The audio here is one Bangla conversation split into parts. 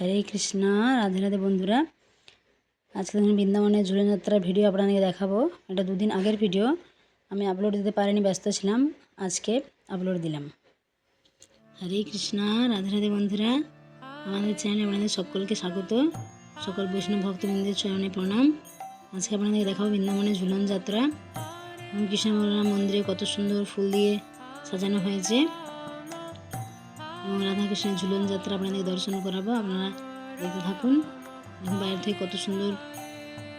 হরে কৃষ্ণা, রাধে রাধে বন্ধুরা। আজকে ধরুন বৃন্দাবনের ঝুলনযাত্রার ভিডিও আপনাদেরকে দেখাবো। এটা দুদিন আগের ভিডিও। আমি আপলোড দিতে পারিনি, ব্যস্ত ছিলাম। আজকে আপলোড দিলাম। হরে কৃষ্ণা, রাধে রাধে বন্ধুরা। আমাদের চ্যানেলে আপনাদের সকলকে স্বাগত। সকল বৈষ্ণব ভক্তবৃন্দের চরণে প্রণাম। আজকে আপনাদেরকে দেখাবো বৃন্দাবনের ঝুলন যাত্রা কৃষ্ণ মন্দিরে কত সুন্দর ফুল দিয়ে সাজানো হয়েছে। এবং রাধাকৃষ্ণের ঝুলন যাত্রা আপনাদের দর্শন করাবো। আপনারা দেখতে থাকুন। বাইরে থেকে কত সুন্দর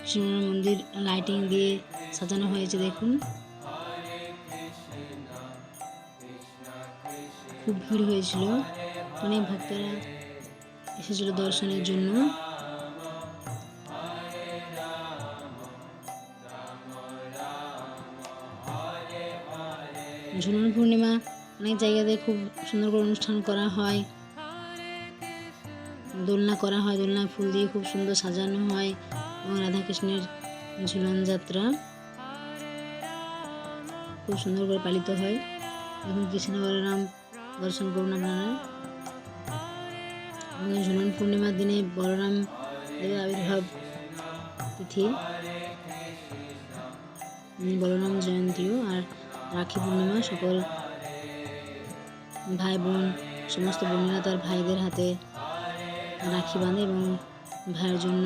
কৃষ্ণ মন্দির লাইটিং দিয়ে সাজানো হয়েছে, দেখুন। খুব ভিড় হয়েছিল। অনেক ভক্তরা এসেছিল দর্শনের জন্য। ঝুলন পূর্ণিমা অনেক জায়গাতে খুব সুন্দর করে অনুষ্ঠান করা হয়। দোলনা করা হয় দোলনা ফুল দিয়ে খুব সুন্দর সাজানো হয় এবং রাধাকৃষ্ণের ঝুলন যাত্রা খুব সুন্দর করে পালিত হয়। এবং কৃষ্ণ বলরাম দর্শন করুন আপনারা। এবং ঝুলন পূর্ণিমার দিনে বলরাম দেবের আবির্ভাব তিথি বলরাম জয়ন্তীও আর রাখি পূর্ণিমা সকল ভাই বোন সমস্ত বোনেরা তার ভাইদের হাতে রাখি বাঁধে এবং ভাইয়ের জন্য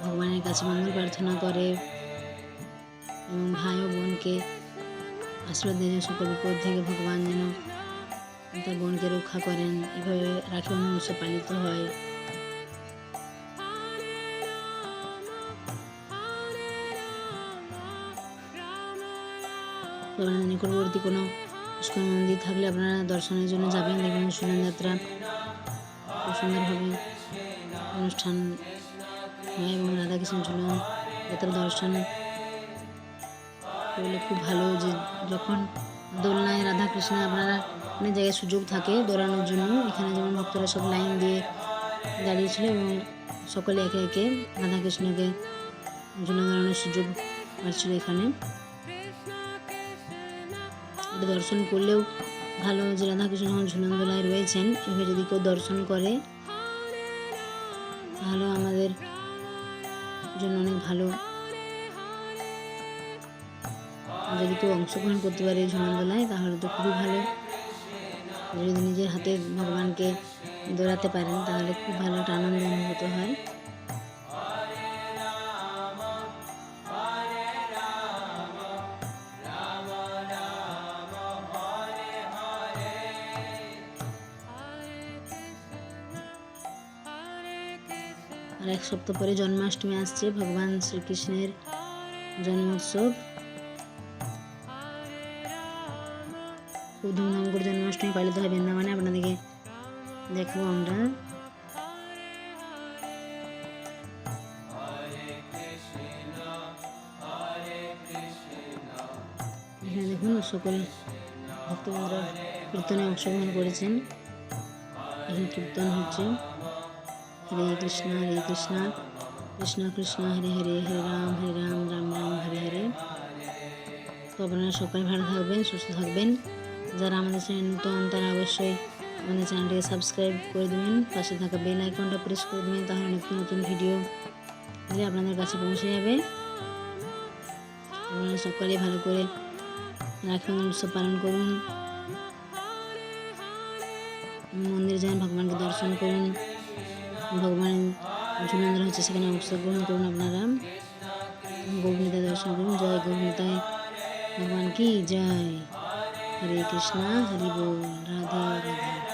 ভগবানের কাছে মঙ্গল প্রার্থনা করে এবং ভাই ও বোনকে আশীর্বাদ দেয় সকল বিপদ থেকে ভগবান যেন তার বোনকে রক্ষা করেন। এভাবে রাখি বন্ধন উৎসব পালিত হয়। নিকটবর্তী কোনো ইস্কন মন্দির থাকলে আপনারা দর্শনের জন্য যাবেন, দেখবেন সুন্দর যাত্রা খুব সুন্দরভাবে অনুষ্ঠান হয় এবং রাধাকৃষ্ণ ঝুলন যাত্রা দর্শন করলে খুব ভালো যে যখন দোলনায় রাধাকৃষ্ণ আপনারা অনেক জায়গায় সুযোগ থাকে দৌড়ানোর জন্য, এখানে যেমন ভক্তরা সব লাইন দিয়ে দাঁড়িয়েছিল এবং সকলে একে একে রাধাকৃষ্ণকে ঝুলন দাঁড়ানোর সুযোগ পাচ্ছিল এখানে। দর্শন করলেও ভালো যে রাধাকৃষ্ণ দোলায় রয়েছেন, এভাবে যদি কেউ দর্শন করে, তাহলে আমাদের জন্য অনেক ভালো। যদি কেউ অংশগ্রহণ করতে পারে এই ঝুলন দোলায় তাহলে তো খুবই ভালো। যদি নিজের হাতে ভগবানকে দৌড়াতে পারেন, তাহলে খুব ভালো একটা আনন্দ অনুভূত হয়। আর এক সপ্তাহ পরে জন্মাষ্টমী আসছে, ভগবান শ্রীকৃষ্ণের জন্মোৎসব। খুব ধুমধাম করে জন্মাষ্টমী পালিত হয় বৃন্দাবনে, আপনাদেরকে দেখাবো আমরা। এখানে দেখুন সকল ভক্তবৃন্দরা কীর্তনে অংশগ্রহণ করেছেন। এখানে কীর্তন হচ্ছে। হরে কৃষ্ণ হরে কৃষ্ণ। কৃষ্ণ কৃষ্ণ, হরে হরে হরে রাম হরে রাম রাম রাম, হরে হরে। তো আপনারা সবাই ভালো থাকবেন, সুস্থ থাকবেন। যারা আমাদের চ্যানেল নতুন, তারা অবশ্যই আমাদের চ্যানেলটিকে সাবস্ক্রাইব করে দেবেন। পাশে থাকা বেল আইকনটা প্রেস করে দেবেন, তাহলে নতুন নতুন ভিডিও দিলে আপনাদের কাছে পৌঁছে যাবে। আপনারা সকলে ভালো করে রাখি উৎসব পালন করুন। মন্দিরে যান, ভগবানকে দর্শন করুন। ভগবানের ঝুলন্দ্র হচ্ছে, সেখানে অংশগ্রহণ করুন আপনারা। গোবিন্দা দর্শন করুন, জয় গোবিন্দায় ভগবান কি? জয়। হরে কৃষ্ণা, হরি বল, রাধা রাধে।